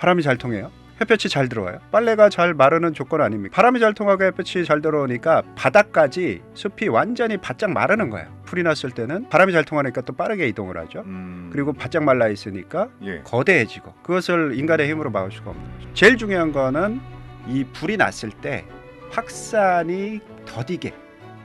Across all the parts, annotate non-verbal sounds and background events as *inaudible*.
바람이 잘 통해요. 햇볕이 잘 들어와요. 빨래가 잘 마르는 조건 아닙니까? 바람이 잘 통하고 햇볕이 잘 들어오니까 바닥까지 숲이 완전히 바짝 마르는 거예요. 풀이 났을 때는 바람이 잘 통하니까 또 빠르게 이동을 하죠. 음. 그리고 바짝 말라 있으니까 예. 거대해지고 그것을 인간의 힘으로 막을 수가 없는 거죠. 제일 중요한 거는 이 불이 났을 때 확산이 더디게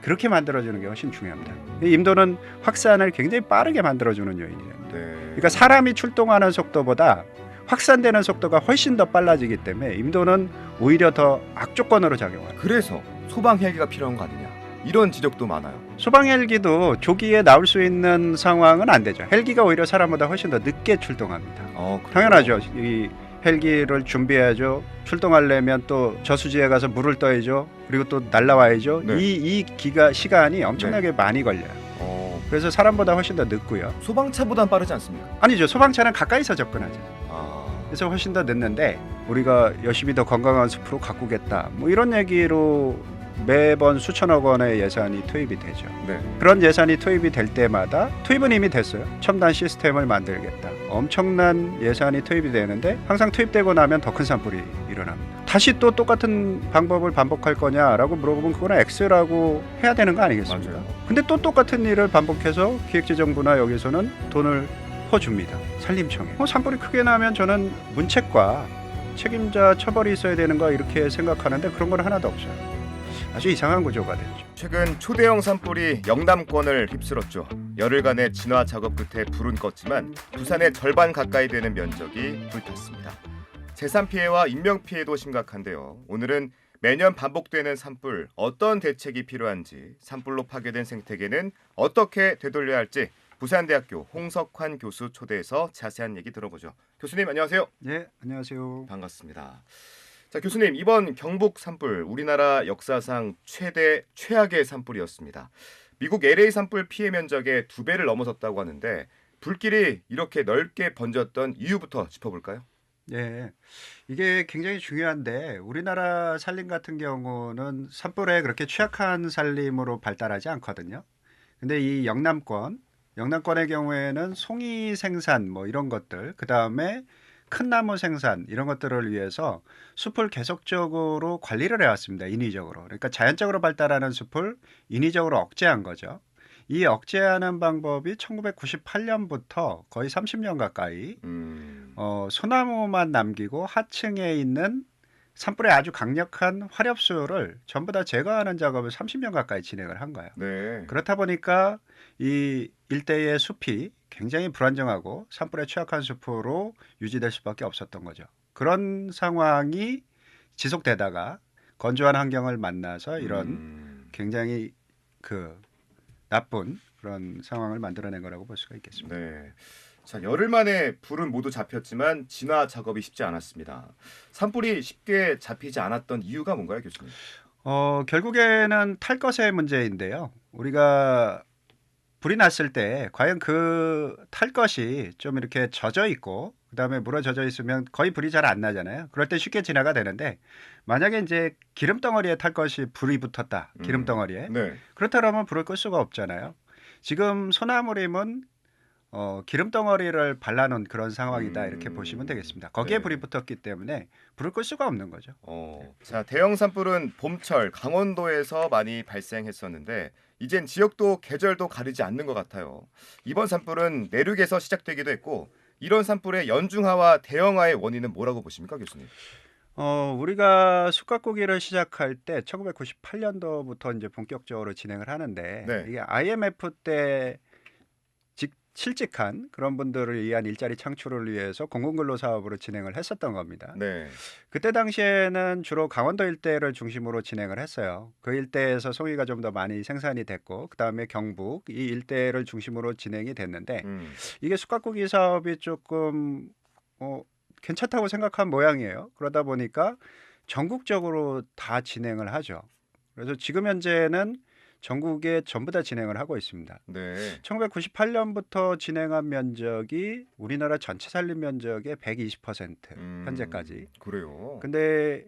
그렇게 만들어주는 게 훨씬 중요합니다. 이 임도는 확산을 굉장히 빠르게 만들어주는 요인이에요. 네. 그러니까 사람이 출동하는 속도보다 확산되는 속도가 훨씬 더 빨라지기 때문에 임도는 오히려 더 악조건으로 작용해요. 그래서 소방 헬기가 필요한 거 아니냐 이런 지적도 많아요. 소방 헬기도 조기에 나올 수 있는 상황은 안 되죠. 헬기가 오히려 사람보다 훨씬 더 늦게 출동합니다. 어? 당연하죠. 이 헬기를 준비해야죠. 출동하려면 또 저수지에 가서 물을 떠야죠. 그리고 또 날라와야죠. 네. 이, 이 기가 시간이 엄청나게 많이 걸려요. 어, 그래서 사람보다 훨씬 더 늦고요. 소방차보단 빠르지 않습니까? 아니죠. 소방차는 가까이서 접근하죠. 아, 그래서 훨씬 더 늦는데 우리가 열심히 더 건강한 숲으로 가꾸겠다. 뭐 이런 얘기로 매번 수천억 원의 예산이 투입이 되죠. 네. 그런 예산이 투입이 될 때마다 투입은 이미 됐어요. 첨단 시스템을 만들겠다. 엄청난 예산이 투입이 되는데 항상 투입되고 나면 더 큰 산불이 일어납니다. 다시 또 똑같은 방법을 반복할 거냐라고 물어보면 그거는 X라고 해야 되는 거 아니겠습니까? 맞아요. 근데 또 똑같은 일을 반복해서 기획재정부나 여기서는 돈을 퍼줍니다. 산림청에. 뭐 산불이 크게 나면 저는 문책과 책임자 처벌이 있어야 되는 거 이렇게 생각하는데 그런 건 하나도 없어요. 아주 이상한 구조가 됐죠. 최근 초대형 산불이 영남권을 휩쓸었죠. 열흘간의 진화 작업 끝에 불은 껐지만 부산의 절반 가까이 되는 면적이 불탔습니다. 재산 피해와 인명 피해도 심각한데요. 오늘은 매년 반복되는 산불 어떤 대책이 필요한지 산불로 파괴된 생태계는 어떻게 되돌려야 할지 부산대학교 홍석환 교수 초대해서 자세한 얘기 들어보죠. 교수님 안녕하세요. 네, 안녕하세요. 반갑습니다. 자 교수님 이번 경북 산불 우리나라 역사상 최대 최악의 산불이었습니다. 미국 LA 산불 피해 면적의 두 배를 넘어섰다고 하는데 불길이 이렇게 넓게 번졌던 이유부터 짚어볼까요? 예, 이게 굉장히 중요한데 우리나라 산림 같은 경우는 산불에 그렇게 취약한 산림으로 발달하지 않거든요. 근데 이 영남권, 영남권의 경우에는 송이 생산 뭐 이런 것들, 그 다음에 큰 나무 생산 이런 것들을 위해서 숲을 계속적으로 관리를 해왔습니다. 인위적으로. 그러니까 자연적으로 발달하는 숲을 인위적으로 억제한 거죠. 이 억제하는 방법이 1998년부터 거의 30년 가까이 음, 어, 소나무만 남기고 하층에 있는 산불의 아주 강력한 화렵수를 전부 다 제거하는 작업을 30년 가까이 진행을 한 거예요. 네. 그렇다 보니까 이 일대의 숲이 굉장히 불안정하고 산불에 취약한 숲으로 유지될 수밖에 없었던 거죠. 그런 상황이 지속되다가 건조한 환경을 만나서 이런 음, 굉장히 그 나쁜 그런 상황을 만들어낸 거라고 볼 수가 있겠습니다. 네. 자 열흘 만에 불은 모두 잡혔지만 진화 작업이 쉽지 않았습니다. 산불이 쉽게 잡히지 않았던 이유가 뭔가요, 교수님? 어, 결국에는 탈 것의 문제인데요. 우리가 불이 났을 때 과연 그 탈 것이 좀 이렇게 젖어 있고 그다음에 물에 젖어 있으면 거의 불이 잘 안 나잖아요. 그럴 때 쉽게 진화가 되는데 만약에 이제 기름 덩어리에 탈 것이 불이 붙었다. 기름 음. 덩어리에. 네. 그렇다면 불을 끌 수가 없잖아요. 지금 소나무림은 어, 기름 덩어리를 발라놓은 그런 상황이다 이렇게 음. 보시면 되겠습니다. 거기에 네. 불이 붙었기 때문에 불을 끌 수가 없는 거죠. 어, 자 대형 산불은 봄철 강원도에서 많이 발생했었는데 이젠 지역도 계절도 가리지 않는 것 같아요. 이번 산불은 내륙에서 시작되기도 했고 이런 산불의 연중화와 대형화의 원인은 뭐라고 보십니까, 교수님? 어, 우리가 숯가꾸기를 시작할 때 1998년도부터 이제 본격적으로 진행을 하는데 네. 이게 IMF 때 직, 실직한 그런 분들을 위한 일자리 창출을 위해서 공공근로 사업으로 진행을 했었던 겁니다. 네. 그때 당시에는 주로 강원도 일대를 중심으로 진행을 했어요. 그 일대에서 송이가 좀 더 많이 생산이 됐고 그다음에 경북 이 일대를 중심으로 진행이 됐는데 음, 이게 숯가꾸기 사업이 조금 어, 괜찮다고 생각한 모양이에요. 그러다 보니까 전국적으로 다 진행을 하죠. 그래서 지금 현재는 전국에 전부 다 진행을 하고 있습니다. 네. 1998년부터 진행한 면적이 우리나라 전체 산림 면적의 120% 음, 현재까지. 그래요. 근데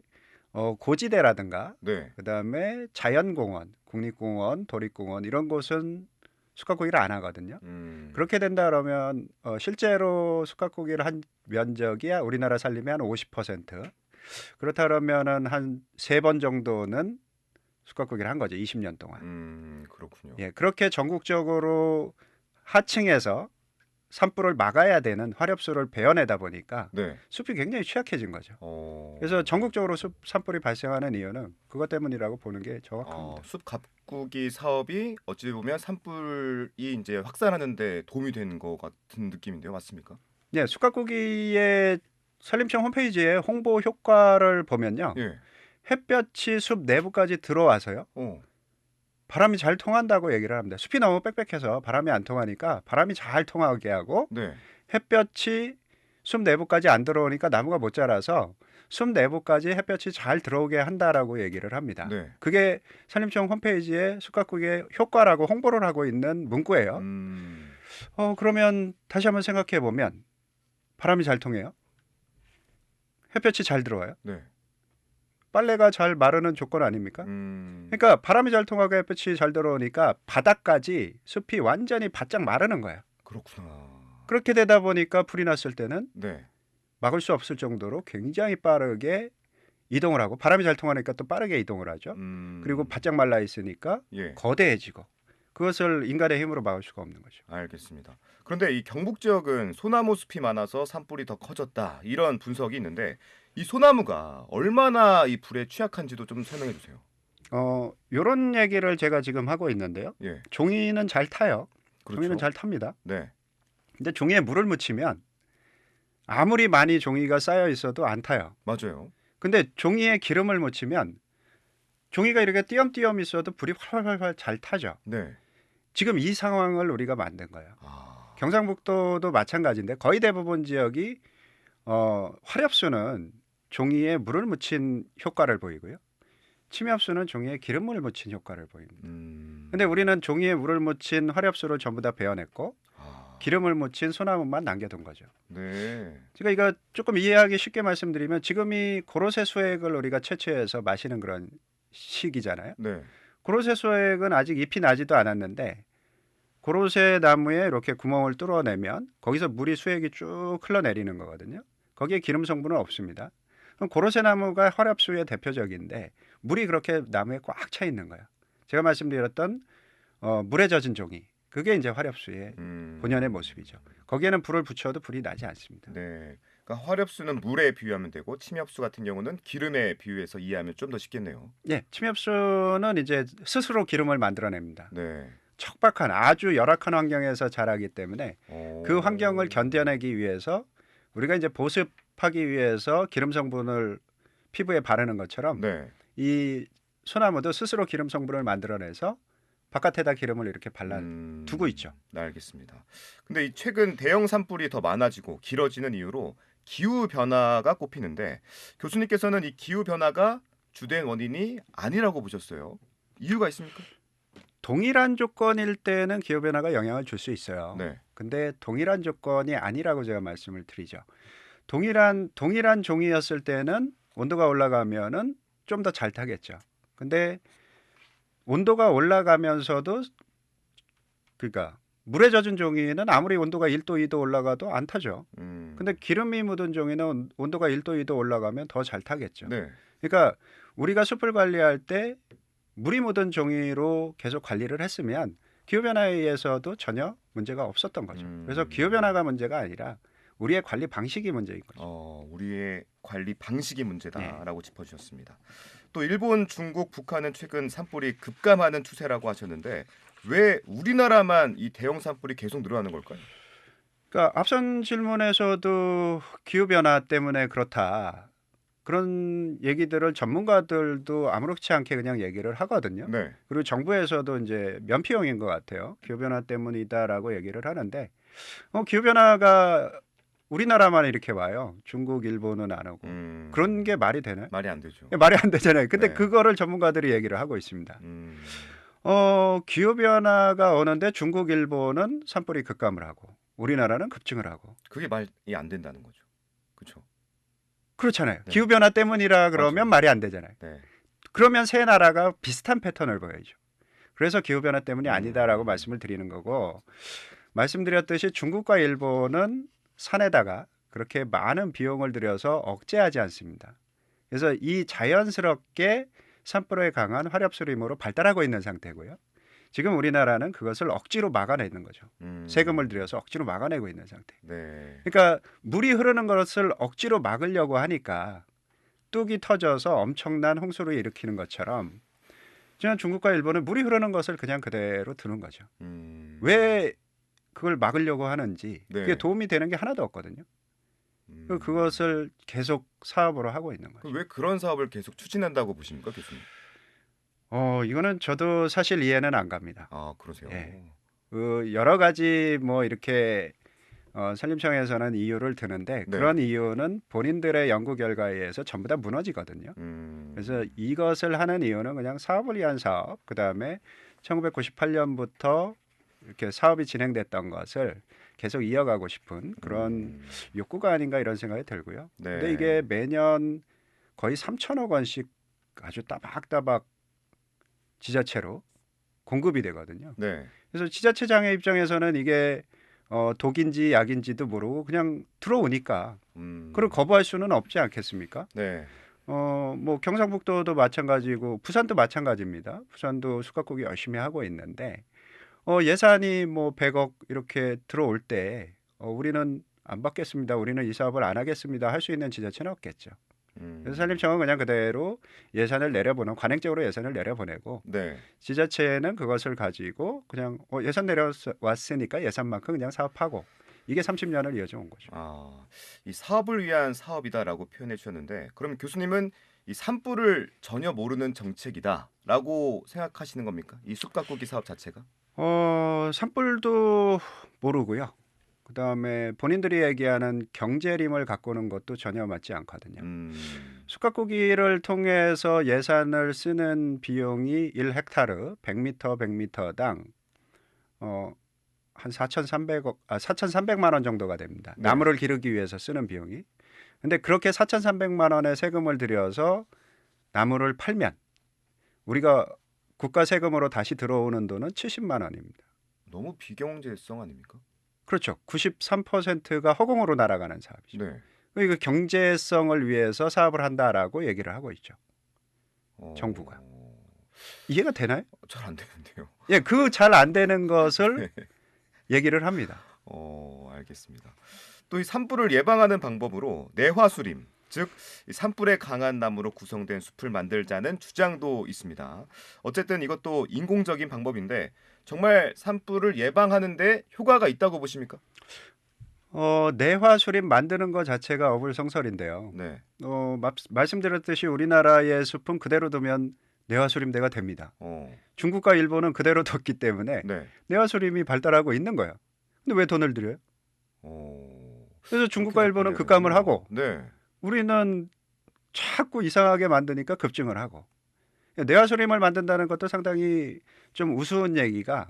어, 고지대라든가 네. 그다음에 자연공원, 국립공원, 도립공원 이런 곳은 숙각고기를 안 하거든요. 음. 그렇게 된다 그러면 어, 실제로 숙각고기를 한 면적이 우리나라 살림의 한 50%. 그렇다 그러면은 한 세 번 정도는 숙각고기를 한 거죠. 20년 동안. 음, 그렇군요. 예, 그렇게 전국적으로 하층에서 산불을 막아야 되는 화렵수를 베어내다 보니까 네. 숲이 굉장히 취약해진 거죠. 어. 그래서 전국적으로 숲 산불이 발생하는 이유는 그것 때문이라고 보는 게 정확합니다. 어, 숲 가꾸기 사업이 어찌 보면 산불이 이제 확산하는데 도움이 되는 것 같은 느낌인데요, 맞습니까? 예, 숲가꾸기의 산림청 홈페이지에 홍보 효과를 보면요. 예. 햇볕이 숲 내부까지 들어와서요. 어. 바람이 잘 통한다고 얘기를 합니다. 숲이 너무 빽빽해서 바람이 안 통하니까 바람이 잘 통하게 하고 네. 햇볕이 숲 내부까지 안 들어오니까 나무가 못 자라서 숲 내부까지 햇볕이 잘 들어오게 한다라고 얘기를 합니다. 네. 그게 산림청 홈페이지에 숲가꾸기의 효과라고 홍보를 하고 있는 문구예요. 음. 어 그러면 다시 한번 생각해 보면 바람이 잘 통해요. 햇볕이 잘 들어와요. 네. 빨래가 잘 마르는 조건 아닙니까? 음. 그러니까 바람이 잘 통하고 햇볕이 잘 들어오니까 바닥까지 숲이 완전히 바짝 마르는 거예요. 그렇구나. 그렇게 되다 보니까 불이 났을 때는 네. 막을 수 없을 정도로 굉장히 빠르게 이동을 하고 바람이 잘 통하니까 또 빠르게 이동을 하죠. 음. 그리고 바짝 말라 있으니까 예. 거대해지고 그것을 인간의 힘으로 막을 수가 없는 거죠. 알겠습니다. 그런데 이 경북 지역은 소나무 숲이 많아서 산불이 더 커졌다 이런 분석이 있는데 이 소나무가 얼마나 이 불에 취약한지도 좀 설명해 주세요. 어, 요런 얘기를 제가 지금 하고 있는데요. 예, 종이는 잘 타요. 그렇죠. 종이는 잘 탑니다. 네, 근데 종이에 물을 묻히면 아무리 많이 종이가 쌓여 있어도 안 타요. 맞아요. 근데 종이에 기름을 묻히면 종이가 이렇게 띄엄띄엄 있어도 불이 활활활 잘 타죠. 네. 지금 이 상황을 우리가 만든 거예요. 아, 경상북도도 마찬가지인데 거의 대부분 지역이 어, 화렵수는 종이에 물을 묻힌 효과를 보이고요. 침엽수는 종이에 기름을 묻힌 효과를 보입니다. 음. 근데 우리는 종이에 물을 묻힌 화렵수를 전부 다 베어냈고 아, 기름을 묻힌 소나무만 남겨둔 거죠. 네, 제가 이거 조금 이해하기 쉽게 말씀드리면 지금이 고로쇠 수액을 우리가 채취해서 마시는 그런 시기잖아요. 네, 고로쇠 수액은 아직 잎이 나지도 않았는데 고로쇠 나무에 이렇게 구멍을 뚫어내면 거기서 물이 수액이 쭉 흘러내리는 거거든요. 거기에 기름 성분은 없습니다. 그럼 고로쇠 나무가 화렵수의 대표적인데 물이 그렇게 나무에 꽉 차 있는 거예요. 제가 말씀드렸던 어, 물에 젖은 종이 그게 이제 화렵수의 음. 본연의 모습이죠. 거기에는 불을 붙여도 불이 나지 않습니다. 네. 그러니까 화렵수는 물에 비유하면 되고 침엽수 같은 경우는 기름에 비유해서 이해하면 좀 더 쉽겠네요. 예, 침엽수는 이제 스스로 기름을 만들어냅니다. 네. 척박한 아주 열악한 환경에서 자라기 때문에 어... 그 환경을 견뎌내기 위해서 우리가 이제 보습 하기 위해서 기름 성분을 피부에 바르는 것처럼 네. 이 소나무도 스스로 기름 성분을 만들어내서 바깥에다 기름을 이렇게 발라 음, 두고 있죠. 네, 알겠습니다. 근데 이 최근 대형 산불이 더 많아지고 길어지는 이유로 기후 변화가 꼽히는데 교수님께서는 이 기후 변화가 주된 원인이 아니라고 보셨어요. 이유가 있습니까? 동일한 조건일 때는 기후 변화가 영향을 줄 수 있어요. 네. 근데 동일한 조건이 아니라고 제가 말씀을 드리죠. 동일한 동일한 종이였을 때는 온도가 올라가면은 좀 더 잘 타겠죠. 근데 온도가 올라가면서도 그러니까 물에 젖은 종이는 아무리 온도가 1도 2도 올라가도 안 타죠. 음. 근데 기름이 묻은 종이는 온- 온도가 1도 2도 올라가면 더 잘 타겠죠. 네. 그러니까 우리가 숲을 관리할 때 물이 묻은 종이로 계속 관리를 했으면 기후 변화에 의해서도 전혀 문제가 없었던 거죠. 음. 그래서 기후 변화가 문제가 아니라 우리의 관리 방식이 문제인 거죠. 어, 우리의 관리 방식이 네. 문제다라고 짚어주셨습니다. 또 일본, 중국, 북한은 최근 산불이 급감하는 추세라고 하셨는데 왜 우리나라만 이 대형 산불이 계속 늘어나는 걸까요? 그러니까 앞선 질문에서도 기후 변화 때문에 그렇다. 그런 얘기들을 전문가들도 아무렇지 않게 그냥 얘기를 하거든요. 네. 그리고 정부에서도 이제 면피용인 것 같아요. 기후 변화 때문이다라고 얘기를 하는데 어, 기후 변화가 우리나라만 이렇게 와요. 중국, 일본은 안 오고 음, 그런 게 말이 되나요? 말이 안 되죠. 말이 안 되잖아요. 근데 네. 그거를 전문가들이 얘기를 하고 있습니다. 음, 어, 기후 변화가 오는데 중국, 일본은 산불이 급감을 하고 우리나라는 급증을 하고 그게 말이 안 된다는 거죠. 그렇죠. 그렇잖아요. 네. 기후 변화 때문이라 그러면 맞아요. 말이 안 되잖아요. 네. 그러면 세 나라가 비슷한 패턴을 보여야죠. 그래서 기후 변화 때문이 아니다라고 말씀을 드리는 거고 말씀드렸듯이 중국과 일본은 산에다가 그렇게 많은 비용을 들여서 억제하지 않습니다. 그래서 이 자연스럽게 산불에 강한 화력수림으로 발달하고 있는 상태고요. 지금 우리나라는 그것을 억지로 막아내는 거죠. 음. 세금을 들여서 억지로 막아내고 있는 상태. 네. 그러니까 물이 흐르는 것을 억지로 막으려고 하니까 뚝이 터져서 엄청난 홍수를 일으키는 것처럼 지난 중국과 일본은 물이 흐르는 것을 그냥 그대로 두는 거죠. 음. 왜 그걸 막으려고 하는지 네. 그게 도움이 되는 게 하나도 없거든요. 음. 그 그것을 계속 사업으로 하고 있는 거죠. 왜 그런 사업을 계속 추진한다고 보십니까, 교수님? 어 이거는 저도 사실 이해는 안 갑니다. 아, 그러세요. 예. 그 여러 가지 뭐 이렇게 어, 산림청에서는 이유를 드는데 네. 그런 이유는 본인들의 연구 결과에 의해서 전부 다 무너지거든요. 음. 그래서 이것을 하는 이유는 그냥 사업을 위한 사업, 그 다음에 1998년부터 이렇게 사업이 진행됐던 것을 계속 이어가고 싶은 그런 음. 욕구가 아닌가 이런 생각이 들고요. 네. 근데 이게 매년 거의 3천억 원씩 아주 따박따박 지자체로 공급이 되거든요. 네. 그래서 지자체장의 입장에서는 이게 어, 독인지 약인지도 모르고 그냥 들어오니까 음. 그걸 거부할 수는 없지 않겠습니까? 네. 어, 뭐 경상북도도 마찬가지고 부산도 마찬가지입니다. 부산도 숙박국이 열심히 하고 있는데 어, 예산이 뭐 100억 이렇게 들어올 때 어, 우리는 안 받겠습니다. 우리는 이 사업을 안 하겠습니다. 할 수 있는 지자체는 없겠죠. 음. 그래서 산림청은 그냥 그대로 예산을 내려보는 관행적으로 예산을 내려보내고 네. 지자체는 그것을 가지고 그냥 어, 예산 내려왔으니까 예산만큼 그냥 사업하고 이게 30년을 이어져 온 거죠. 아, 이 사업을 위한 사업이다라고 표현해 주셨는데 그럼 교수님은 이 산불을 전혀 모르는 정책이다라고 생각하시는 겁니까? 이 숲가꾸기 사업 자체가? 어, 산불도 모르고요. 그다음에 본인들이 얘기하는 경제림을 가꾸는 것도 전혀 맞지 않거든요. 음. 숯가꾸기를 통해서 예산을 쓰는 비용이 1헥타르 100m 100m당 어, 한 4,300억 아 4,300만 원 정도가 됩니다. 네. 나무를 기르기 위해서 쓰는 비용이. 근데 그렇게 4,300만 원의 세금을 들여서 나무를 팔면 우리가 국가 세금으로 다시 들어오는 돈은 70만 원입니다. 너무 비경제성 아닙니까? 그렇죠. 93%가 허공으로 날아가는 사업이죠. 네. 이거 경제성을 위해서 사업을 한다라고 얘기를 하고 있죠. 어... 정부가. 이해가 되나요? 잘 안 되는데요. 예, 그 잘 안 되는 것을 *laughs* 얘기를 합니다. 어, 알겠습니다. 또 이 산불을 예방하는 방법으로 내화수림, 즉이 산불에 강한 나무로 구성된 숲을 만들자는 주장도 있습니다. 어쨌든 이것도 인공적인 방법인데 정말 산불을 예방하는데 효과가 있다고 보십니까? 어, 내화수림 만드는 것 자체가 어불성설인데요. 네. 어, 마- 말씀드렸듯이 우리나라의 숲은 그대로 두면 내화수림대가 됩니다. 어, 중국과 일본은 그대로 뒀기 때문에 네. 내화수림이 발달하고 있는 거예요. 근데 왜 돈을 들여요? 어, 그래서 중국과 일본은. 급감을 하고 네. 우리는 자꾸 이상하게 만드니까 급증을 하고 내화수림을 만든다는 것도 상당히 좀 우스운 얘기가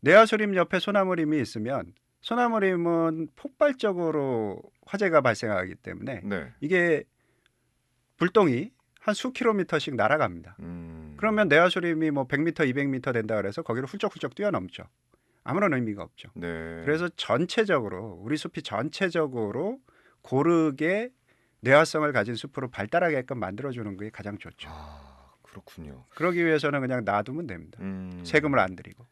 내화수림 옆에 소나무림이 있으면 소나무림은 폭발적으로 화재가 발생하기 때문에 네. 이게 불똥이 한 수 킬로미터씩 날아갑니다. 음. 그러면 내화수림이 뭐 100m, 200m 된다 그래서 거기를 훌쩍훌쩍 뛰어넘죠. 아무런 의미가 없죠. 네. 그래서 전체적으로 우리 숲이 전체적으로 고르게 내화성을 가진 숲으로 발달하게끔 만들어주는 게 가장 좋죠. 아, 그렇군요. 그러기 위해서는 그냥 놔두면 됩니다. 음. 세금을 안 들이고.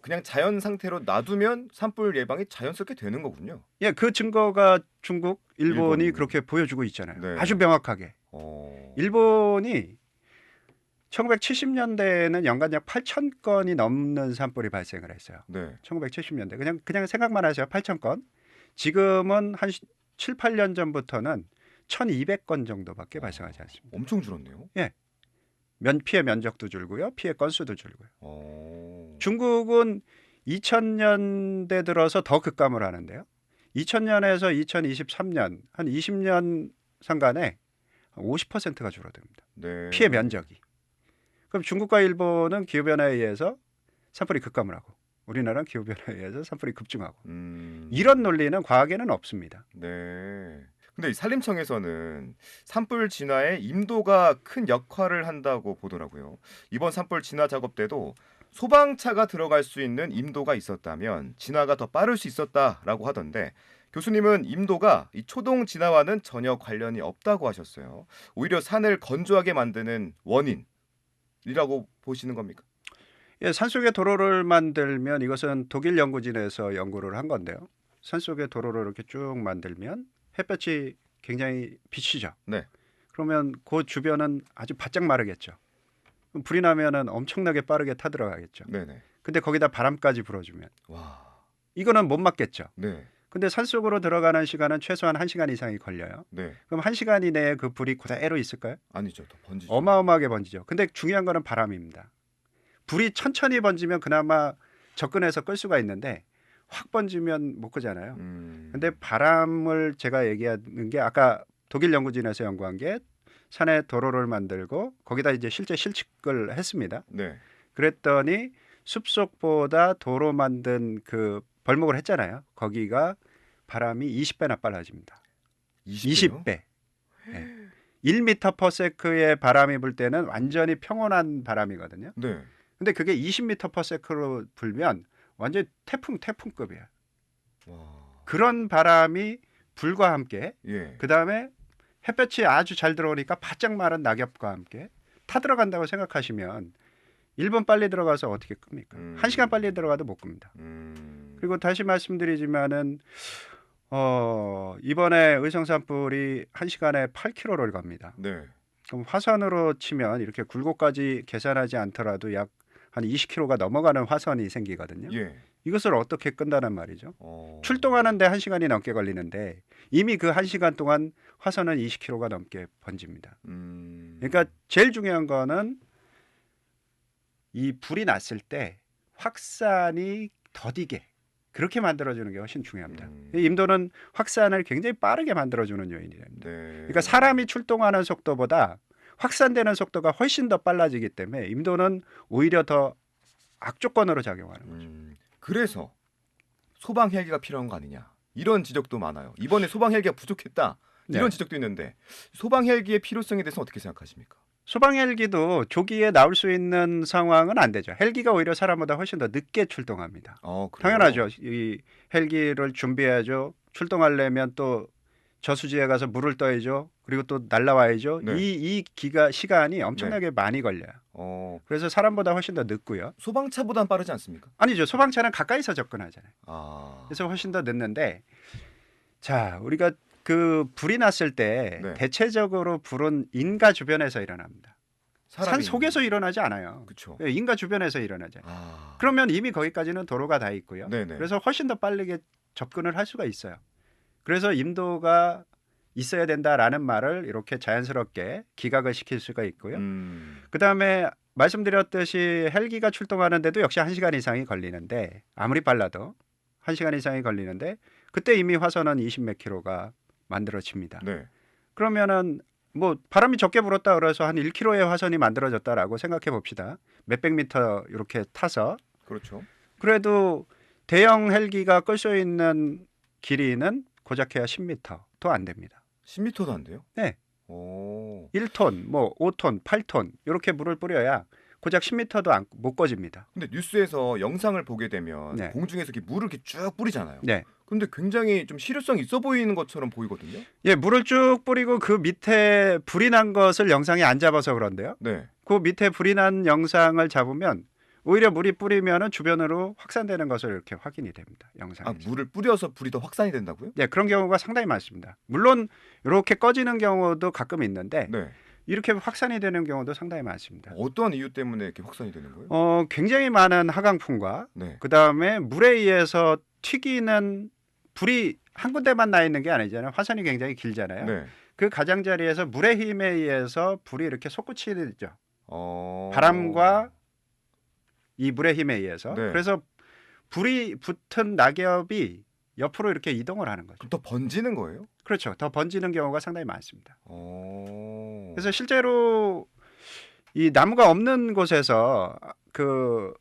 그냥 자연 상태로 놔두면 산불 예방이 자연스럽게 되는 거군요. 예, 그 증거가 중국, 일본이 일본. 그렇게 보여주고 있잖아요. 네. 아주 명확하게. 어. 일본이 1970년대에는 연간 약 8천 건이 넘는 산불이 발생을 했어요. 네. 1970년대. 그냥 그냥 생각만 하세요. 8천 건. 지금은 한 7, 8년 전부터는 1,200건 정도밖에 발생하지 않습니다. 엄청 줄었네요. 면 피해 면적도 줄고요. 피해 건수도 줄고요. 어. 중국은 2000년대 들어서 더 급감을 하는데요. 2000년에서 2023년 한 20년 상간에 50%가 줄어듭니다. 네. 피해 면적이. 그럼 중국과 일본은 기후 변화에 의해서 산불이 급감을 하고 우리나라는 기후 변화에 의해서 산불이 급증하고 음. 이런 논리는 과학에는 없습니다. 네. 근데 이 산림청에서는 산불 진화에 임도가 큰 역할을 한다고 보더라고요. 이번 산불 진화 작업 때도 소방차가 들어갈 수 있는 임도가 있었다면 진화가 더 빠를 수 있었다라고 하던데 교수님은 임도가 이 초동 진화와는 전혀 관련이 없다고 하셨어요. 오히려 산을 건조하게 만드는 원인이라고 보시는 겁니까? 예, 산속에 도로를 만들면 이것은 독일 연구진에서 연구를 한 건데요. 산속에 도로를 이렇게 쭉 만들면 햇볕이 굉장히 비치죠. 네. 그러면 그 주변은 아주 바짝 마르겠죠. 불이 나면은 엄청나게 빠르게 타들어가겠죠. 네네. 근데 거기다 바람까지 불어주면 와. 이거는 못 막겠죠. 네. 근데 산속으로 들어가는 시간은 최소한 1시간 이상이 걸려요. 네. 그럼 1시간 이내에 그 불이 그대로 있을까요? 아니죠. 더 번지죠. 어마어마하게 번지죠. 근데 중요한 거는 바람입니다. 불이 천천히 번지면 그나마 접근해서 끌 수가 있는데 확 번지면 못 끄잖아요. 음. 근데 바람을 제가 얘기하는 게 아까 독일 연구진에서 연구한 게 산에 도로를 만들고 거기다 이제 실제 실측을 했습니다. 네. 그랬더니 숲속보다 도로 만든 그 벌목을 했잖아요. 거기가 바람이 20배나 빨라집니다. 20배요? 20배. 1m 퍼세크의 바람이 불 때는 완전히 평온한 바람이거든요. 네. 근데 그게 20m 퍼세크로 불면 완전 히 태풍 태풍급이야. 와. 그런 바람이 불과 함께 예. 그 다음에 햇볕이 아주 잘 들어오니까 바짝 마른 낙엽과 함께 타 들어간다고 생각하시면 1분 빨리 들어가서 어떻게 끕니까? 음. 한 1시간 빨리 들어가도 못 끕니다. 음. 그리고 다시 말씀드리지만은 어, 이번에 의성산불이 1시간에 8km를 갑니다. 네. 그럼 화선으로 치면 이렇게 굴곡까지 계산하지 않더라도 약 한 20km가 넘어가는 화선이 생기거든요. 예. 이것을 어떻게 끈다는 말이죠. 어. 출동하는데 1시간이 넘게 걸리는데 이미 그 1시간 동안 화선은 20km가 넘게 번집니다. 음. 그러니까 제일 중요한 거는 이 불이 났을 때 확산이 더디게 그렇게 만들어주는 게 훨씬 중요합니다. 음. 이 임도는 확산을 굉장히 빠르게 만들어주는 요인이 됩니다. 네. 그러니까 사람이 출동하는 속도보다 확산되는 속도가 훨씬 더 빨라지기 때문에 임도는 오히려 더 악조건으로 작용하는 거죠. 음. 그래서 소방 헬기가 필요한 거 아니냐. 이런 지적도 많아요. 이번에 소방 헬기가 부족했다. 이런 네. 지적도 있는데 소방 헬기의 필요성에 대해서 어떻게 생각하십니까? 소방 헬기도 조기에 나올 수 있는 상황은 안 되죠. 헬기가 오히려 사람보다 훨씬 더 늦게 출동합니다. 어? 당연하죠. 이 헬기를 준비해야죠. 출동하려면 또 저수지에 가서 물을 떠야죠. 그리고 또 날라와야죠. 네. 이, 이 기가 시간이 엄청나게 많이 걸려요. 어, 그래서 사람보다 훨씬 더 늦고요. 소방차보단 빠르지 않습니까? 아니죠. 소방차는 가까이서 접근하잖아요. 아. 그래서 훨씬 더 늦는데 자 우리가 그 불이 났을 때 네. 대체적으로 불은 인가 주변에서 일어납니다. 산 속에서 일어나지 않아요. 그렇죠. 예, 인가 주변에서 일어나죠. 아. 그러면 이미 거기까지는 도로가 다 있고요. 네네. 그래서 훨씬 더 빠르게 접근을 할 수가 있어요. 그래서 임도가 있어야 된다라는 말을 이렇게 자연스럽게 기각을 시킬 수가 있고요. 음. 그다음에 말씀드렸듯이 헬기가 출동하는데도 역시 1시간 이상이 걸리는데 아무리 빨라도 1시간 이상이 걸리는데 그때 이미 화선은 20몇 킬로가 만들어집니다. 네. 그러면은 뭐 바람이 적게 불었다 그래서 한 1km의 화선이 만들어졌다라고 생각해 봅시다. 몇백 미터 이렇게 타서 그렇죠. 그래도 대형 헬기가 끌 수 있는 길이는 고작 해야 10m 도 안 됩니다. 10m도 안 돼요? 네. 오. 1톤, 뭐 5톤, 8톤 이렇게 물을 뿌려야 고작 10m도 안, 못 꺼집니다. 근데 뉴스에서 영상을 보게 되면 네. 공중에서 이렇게 물을 이렇게 쭉 뿌리잖아요. 네. 근데 굉장히 좀 실효성 있어 보이는 것처럼 보이거든요. 예, 물을 쭉 뿌리고 그 밑에 불이 난 것을 영상에 안 잡아서 그런데요. 네. 그 밑에 불이 난 영상을 잡으면 오히려 물이 뿌리면은 주변으로 확산되는 것을 이렇게 확인이 됩니다. 아, 영상에서. 물을 뿌려서 불이 더 확산이 된다고요? 네, 그런 경우가 상당히 많습니다. 물론 이렇게 꺼지는 경우도 가끔 있는데 네. 이렇게 확산이 되는 경우도 상당히 많습니다. 어떠한 이유 때문에 이렇게 확산이 되는 거예요? 어, 굉장히 많은 하강풍과 네. 그 다음에 물에 의해서 튀기는 불이 한 군데만 나 있는 게 아니잖아요. 화선이 굉장히 길잖아요. 네. 그 가장자리에서 물의 힘에 의해서 불이 이렇게 솟구치죠. 어. 바람과 이 물의 힘에 의해서. 네. 그래서 불이 붙은 낙엽이 옆으로 이렇게 이동을 하는 거죠. 더 번지는 거예요? 그렇죠. 더 번지는 경우가 상당히 많습니다. 어. 그래서 실제로 이 나무가 없는 곳에서 그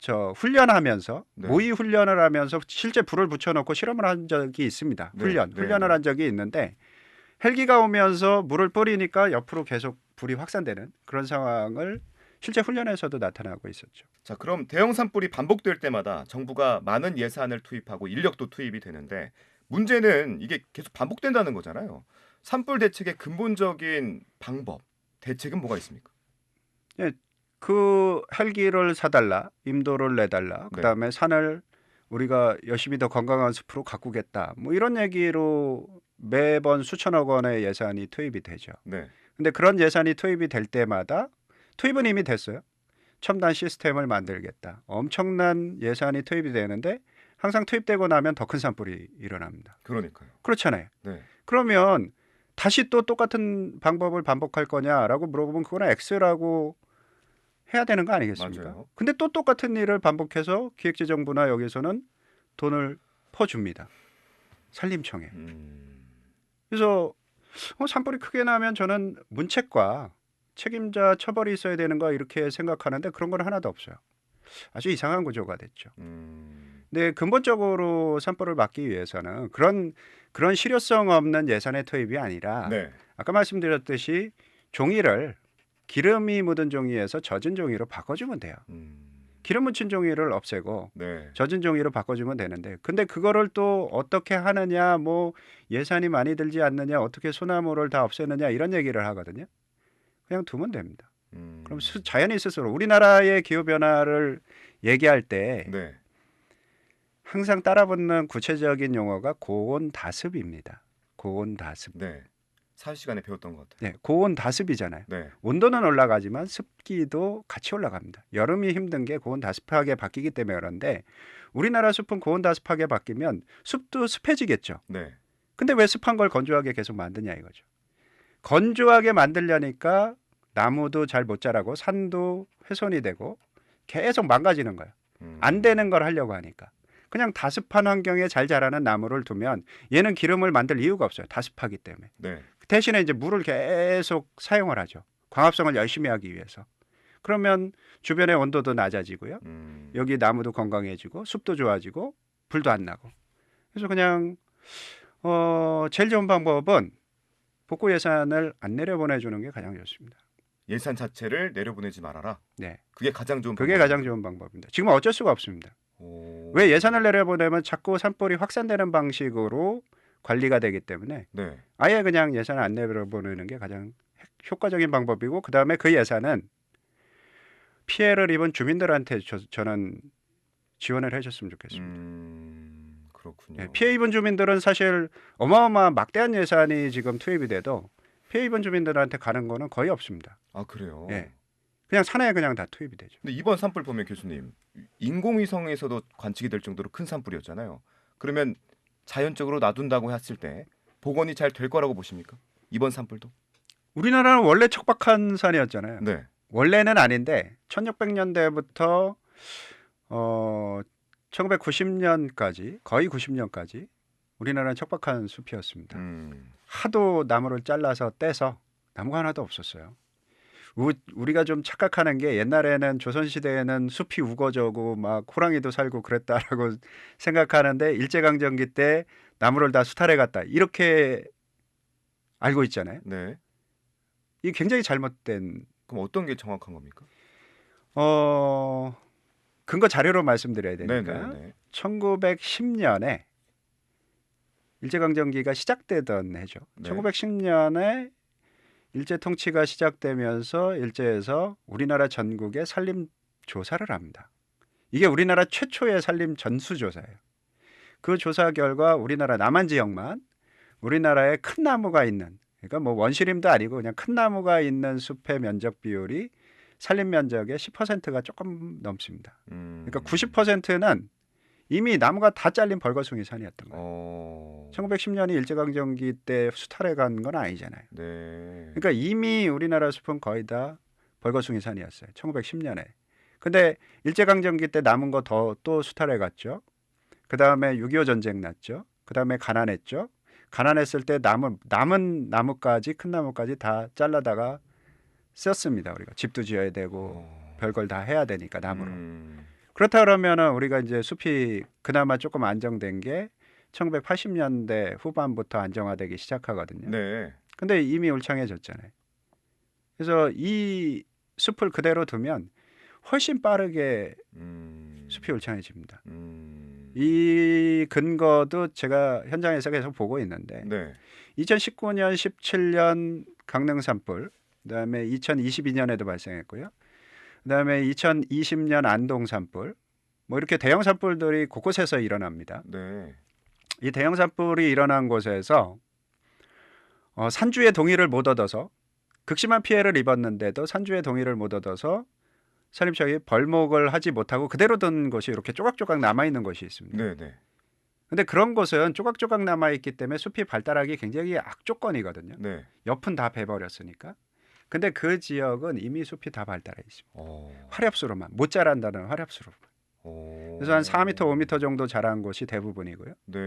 저 훈련하면서 네. 모의 훈련을 하면서 실제 불을 붙여놓고 실험을 한 적이 있습니다. 네, 훈련 네, 훈련을 네. 한 적이 있는데 헬기가 오면서 물을 뿌리니까 옆으로 계속 불이 확산되는 그런 상황을 실제 훈련에서도 나타나고 있었죠. 자, 그럼 대형 산불이 반복될 때마다 정부가 많은 예산을 투입하고 인력도 투입이 되는데 문제는 이게 계속 반복된다는 거잖아요. 산불 대책의 근본적인 방법, 대책은 뭐가 있습니까? 그 헬기를 사달라, 임도를 내달라, 네. 그다음에 산을 우리가 열심히 더 건강한 숲으로 가꾸겠다. 뭐 이런 얘기로 매번 수천억 원의 예산이 투입이 되죠. 네. 근데 그런 예산이 투입이 될 때마다 투입은 이미 됐어요. 첨단 시스템을 만들겠다. 엄청난 예산이 투입이 되는데 항상 투입되고 나면 더 큰 산불이 일어납니다. 그러니까요. 그렇잖아요. 네. 그러면 다시 또 똑같은 방법을 반복할 거냐라고 물어보면 그거는 X라고 해야 되는 거 아니겠습니까? 맞아요. 근데 또 똑같은 일을 반복해서 기획재정부나 여기서는 돈을 퍼줍니다. 산림청에. 음. 그래서 어, 산불이 크게 나면 저는 문책과 책임자 처벌이 있어야 되는 거 이렇게 생각하는데 그런 건 하나도 없어요. 아주 이상한 구조가 됐죠. 음. 근데 근본적으로 산불을 막기 위해서는 그런 그런 실효성 없는 예산의 투입이 아니라 네. 아까 말씀드렸듯이 종이를 기름이 묻은 종이에서 젖은 종이로 바꿔주면 돼요. 음. 기름 묻힌 종이를 없애고 네. 젖은 종이로 바꿔주면 되는데 근데 그거를 또 어떻게 하느냐 뭐 예산이 많이 들지 않느냐 어떻게 소나무를 다 없애느냐 이런 얘기를 하거든요. 그냥 두면 됩니다. 음. 그럼 수- 자연히 스스로 우리나라의 기후 변화를 얘기할 때 네. 항상 따라붙는 구체적인 용어가 고온 다습입니다. 고온 다습. 네. 사회 시간에 배웠던 것 같아요. 네, 고온 다습이잖아요. 네. 온도는 올라가지만 습기도 같이 올라갑니다. 여름이 힘든 게 고온 다습하게 바뀌기 때문에 그런데 우리나라 숲은 고온 다습하게 바뀌면 숲도 습해지겠죠. 네. 근데 왜 습한 걸 건조하게 계속 만드냐 이거죠. 건조하게 만들려니까 나무도 잘 못 자라고 산도 훼손이 되고 계속 망가지는 거예요. 음. 안 되는 걸 하려고 하니까. 그냥 다습한 환경에 잘 자라는 나무를 두면 얘는 기름을 만들 이유가 없어요. 다습하기 때문에. 네. 대신에 이제 물을 계속 사용을 하죠. 광합성을 열심히 하기 위해서. 그러면 주변의 온도도 낮아지고요. 음. 여기 나무도 건강해지고 숲도 좋아지고 불도 안 나고. 그래서 그냥 어 제일 좋은 방법은 복구 예산을 안 내려보내주는 게 가장 좋습니다. 예산 자체를 내려보내지 말아라. 네, 그게 가장 좋은 그게 방법이에요. 가장 좋은 방법입니다. 지금 어쩔 수가 없습니다. 오. 왜 예산을 내려보내면 자꾸 산불이 확산되는 방식으로 관리가 되기 때문에 네. 아예 그냥 예산을 안 내려보내는 게 가장 효과적인 방법이고 그 다음에 그 예산은 피해를 입은 주민들한테 저, 저는 지원을 해줬으면 좋겠습니다. 음. 그렇군요. 예, 피해 입은 주민들은 사실 어마어마한 막대한 예산이 지금 투입이 돼도 피해 입은 주민들한테 가는 거는 거의 없습니다. 아 그래요. 예. 그냥 산에 그냥 다 투입이 되죠. 근데 이번 산불 보면 교수님 인공위성에서도 관측이 될 정도로 큰 산불이었잖아요. 그러면 자연적으로 놔둔다고 했을 때 복원이 잘 될 거라고 보십니까? 이번 산불도? 우리나라는 원래 척박한 산이었잖아요. 네. 원래는 아닌데 1600년대부터 어 1990년까지 거의 90년까지 우리나라는 척박한 숲이었습니다. 음. 하도 나무를 잘라서 떼서 나무가 하나도 없었어요. 우, 우리가 좀 착각하는 게 옛날에는 조선 시대에는 숲이 우거져고 막 호랑이도 살고 그랬다라고 *laughs* 생각하는데 일제 강점기 때 나무를 다 수탈해 갔다 이렇게 알고 있잖아요. 네. 이 굉장히 잘못된 그럼 어떤 게 정확한 겁니까? 어 근거 자료로 말씀드려야 네, 되니까 네, 네. 1910년에 일제강점기가 시작되던 해죠. 네. 1910년에 일제 통치가 시작되면서 일제에서 우리나라 전국에 산림 조사를 합니다. 이게 우리나라 최초의 산림 전수 조사예요. 그 조사 결과 우리나라 남한 지역만 우리나라에 큰 나무가 있는 그러니까 뭐 원시림도 아니고 그냥 큰 나무가 있는 숲의 면적 비율이 산림 면적의 10%가 조금 넘습니다. 음. 그러니까 90%는 이미 나무가 다 잘린 벌거숭이 산이었던 거예요. 어. 1910년이 일제강점기 때 수탈해 간 건 아니잖아요. 네. 그러니까 이미 우리나라 숲은 거의 다 벌거숭이 산이었어요. 1910년에. 근데 일제강점기 때 남은 거 더 또 수탈해 갔죠. 그 다음에 6.25 전쟁 났죠. 그 다음에 가난했죠. 가난했을 때 남은 남은 나무까지 큰 나무까지 다 잘라다가 썼습니다. 우리가 집도 지어야 되고 어. 별걸 다 해야 되니까 나무로. 음. 그렇다 그러면은 우리가 이제 숲이 그나마 조금 안정된 게 1980년대 후반부터 안정화되기 시작하거든요. 네. 근데 이미 울창해졌잖아요. 그래서 이 숲을 그대로 두면 훨씬 빠르게 음. 숲이 울창해집니다. 음. 이 근거도 제가 현장에서 계속 보고 있는데 네. 2019년, 17년 강릉 산불, 그다음에 2022년에도 발생했고요. 그다음에 2020년 안동 산불, 뭐 이렇게 대형 산불들이 곳곳에서 일어납니다. 네. 이 대형 산불이 일어난 곳에서 어, 산주의 동의를 못 얻어서 극심한 피해를 입었는데도 산주의 동의를 못 얻어서 산림청이 벌목을 하지 못하고 그대로 둔 곳이 이렇게 조각조각 남아 있는 곳이 있습니다. 네, 네. 근데 그런 곳은 조각조각 남아 있기 때문에 숲이 발달하기 굉장히 악조건이거든요. 네. 옆은 다 베버렸으니까. 근데 그 지역은 이미 숲이 다 발달해 있습니다. 어. 화렵수로만 못 자란다는 화렵수로. 어. 그래서 한 4m, 5m 정도 자란 곳이 대부분이고요. 네.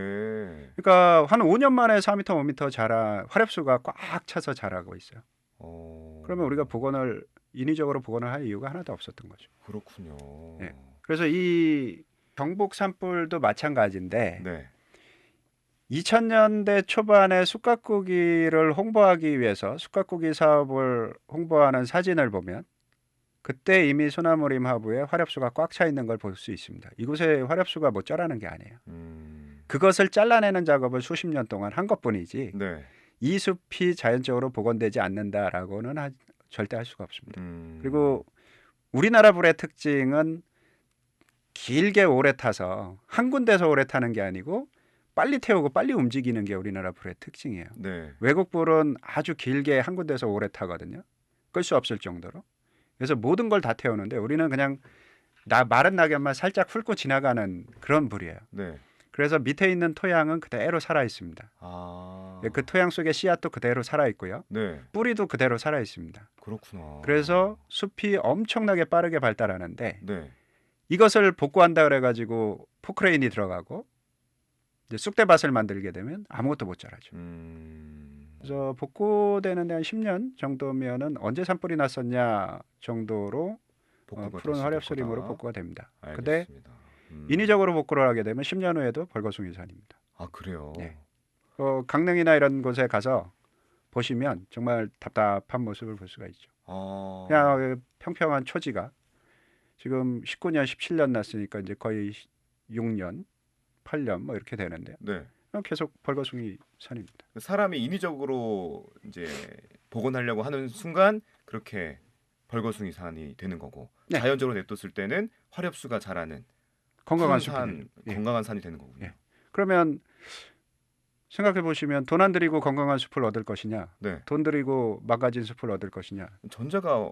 그러니까 한 5년 만에 4m, 5m 자라 화렵수가 꽉 차서 자라고 있어요. 어. 그러면 우리가 복원을 인위적으로 복원을 할 이유가 하나도 없었던 거죠. 그렇군요. 네. 그래서 이 경북 산불도 마찬가지인데 네. 2000년대 초반에 쑥갓구기를 홍보하기 위해서 쑥갓구기 사업을 홍보하는 사진을 보면 그때 이미 소나무림 하부에 화렵수가 꽉 차 있는 걸 볼 수 있습니다. 이곳에 화렵수가 못 자라는 게 아니에요. 음. 그것을 잘라내는 작업을 수십 년 동안 한 것뿐이지 네. 이 숲이 자연적으로 복원되지 않는다라고는 하- 절대 할 수가 없습니다. 음. 그리고 우리나라 불의 특징은 길게 오래 타서 한 군데서 오래 타는 게 아니고 빨리 태우고 빨리 움직이는 게 우리나라 불의 특징이에요. 네. 외국 불은 아주 길게 한 군데서 오래 타거든요. 끌 수 없을 정도로. 그래서 모든 걸 다 태우는데 우리는 그냥 나 마른 낙엽만 살짝 훑고 지나가는 그런 불이에요. 네. 그래서 밑에 있는 토양은 그대로 살아 있습니다. 아. 그 토양 속에 씨앗도 그대로 살아 있고요. 네. 뿌리도 그대로 살아 있습니다. 그렇구나. 그래서 숲이 엄청나게 빠르게 발달하는데 네. 이것을 복구한다 그래가지고 포크레인이 들어가고 이제 쑥대밭을 만들게 되면 아무것도 못 자라죠. 음. 그래서 복구되는 데 한 10년 정도면은 언제 산불이 났었냐 정도로 어, 푸른 화렵수림으로. 복구가 됩니다. 알겠습니다. 음. 인위적으로 복구를 하게 되면 10년 후에도 벌거숭이 산입니다. 아 그래요. 네. 어, 강릉이나 이런 곳에 가서 보시면 정말 답답한 모습을 볼 수가 있죠. 아. 그냥 그 평평한 초지가 지금 19년, 17년 났으니까 이제 거의 6년, 8년 뭐 이렇게 되는데 네. 계속 벌거숭이 산입니다. 사람이 인위적으로 이제 복원하려고 하는 순간 그렇게 벌거숭이 산이 되는 거고 네. 자연적으로 냅뒀을 때는 화렵수가 자라는 건강한 산. 예. 건강한 산이 되는 거군요. 예. 그러면 생각해 보시면 돈 안 들이고 건강한 숲을 얻을 것이냐, 네. 돈 들이고 망가진 숲을 얻을 것이냐. 전자가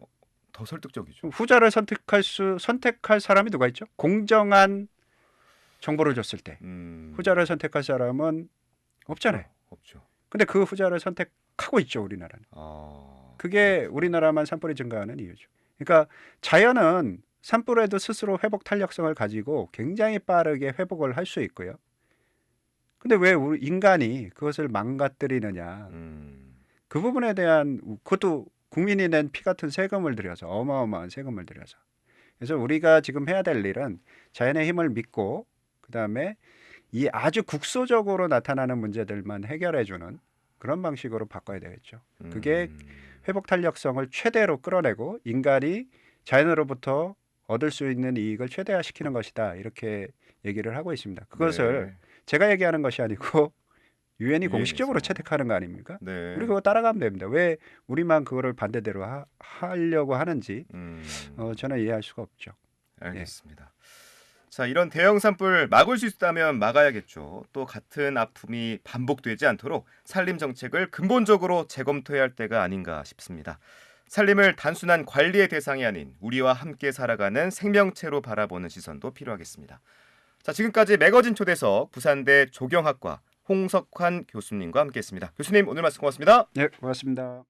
더 설득적이죠. 후자를 선택할 수 선택할 사람이 누가 있죠? 공정한 정보를 줬을 때 음. 후자를 선택할 사람은 없잖아요. 없죠. 근데 그 후자를 선택하고 있죠 우리나라는. 아. 그게 우리나라만 산불이 증가하는 이유죠. 그러니까 자연은 산불에도 스스로 회복 탄력성을 가지고 굉장히 빠르게 회복을 할 수 있고요. 근데 왜 우리 인간이 그것을 망가뜨리느냐? 음. 그 부분에 대한 그것도 국민이 낸 피 같은 세금을 들여서 어마어마한 세금을 들여서 그래서 우리가 지금 해야 될 일은 자연의 힘을 믿고 그다음에 이 아주 국소적으로 나타나는 문제들만 해결해 주는 그런 방식으로 바꿔야 되겠죠. 그게 음. 회복 탄력성을 최대로 끌어내고 인간이 자연으로부터 얻을 수 있는 이익을 최대화시키는 것이다. 이렇게 얘기를 하고 있습니다. 그것을 제가 얘기하는 것이 아니고 *laughs* 유엔이. 공식적으로 채택하는 거 아닙니까? 네. 네. 우리 그거 따라가면 됩니다. 왜 우리만 그거를 반대대로 하, 하려고 하는지 음. 어, 저는 이해할 수가 없죠. 알겠습니다. 자, 이런 대형 산불 막을 수 있다면 막아야겠죠. 또 같은 아픔이 반복되지 않도록 산림 정책을 근본적으로 재검토해야 할 때가 아닌가 싶습니다. 산림을 단순한 관리의 대상이 아닌 우리와 함께 살아가는 생명체로 바라보는 시선도 필요하겠습니다. 자, 지금까지 매거진 초대석 부산대 조경학과 홍석환 교수님과 함께했습니다. 교수님 오늘 말씀 고맙습니다. 네, 고맙습니다.